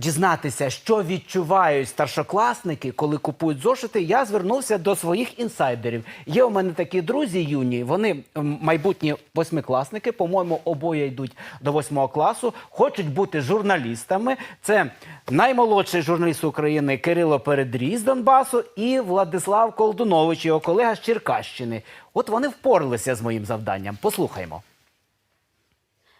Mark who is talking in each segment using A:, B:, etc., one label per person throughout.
A: дізнатися, що відчувають старшокласники, коли купують зошити, я звернувся до своїх інсайдерів. Є у мене такі друзі юні. Вони майбутні восьмикласники, по-моєму, обоє йдуть до восьмого класу, хочуть бути журналістами. Це наймолодший журналіст України Кирило Передрій з Донбасу і Владислав Колдунович, його колега з Черкащини. От вони впоралися з моїм завданням. Послухаймо.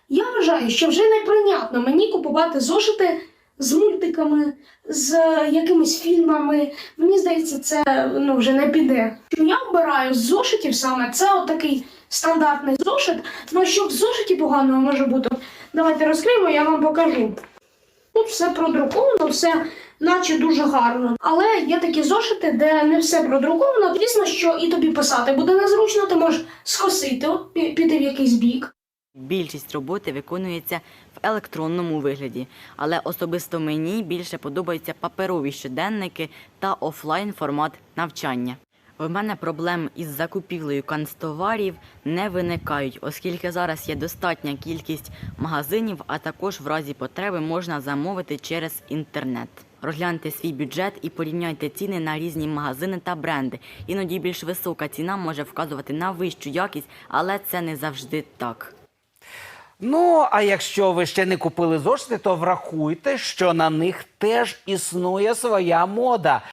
B: Я вважаю, що вже неприйнятно мені купувати зошити з мультиками, з якимись фільмами. Мені здається, це ну, вже не піде. Я обираю з зошитів саме це отакий стандартний зошит. Ну що в зошиті поганого може бути? Давайте розкриємо, я вам покажу. Тут все продруковано, все наче дуже гарно. Але є такі зошити, де не все продруковано. Звісно, що і тобі писати буде незручно, ти можеш пі- піти в якийсь бік.
C: Більшість роботи виконується в електронному вигляді, але особисто мені більше подобаються паперові щоденники та офлайн формат навчання. У мене проблем із закупівлею канцтоварів не виникають, оскільки зараз є достатня кількість магазинів, а також в разі потреби можна замовити через інтернет. Розгляньте свій бюджет і порівняйте ціни на різні магазини та бренди. Іноді більш висока ціна може вказувати на вищу якість, але це не завжди так.
A: Ну, а якщо ви ще не купили зошити, то врахуйте, що на них теж існує своя мода.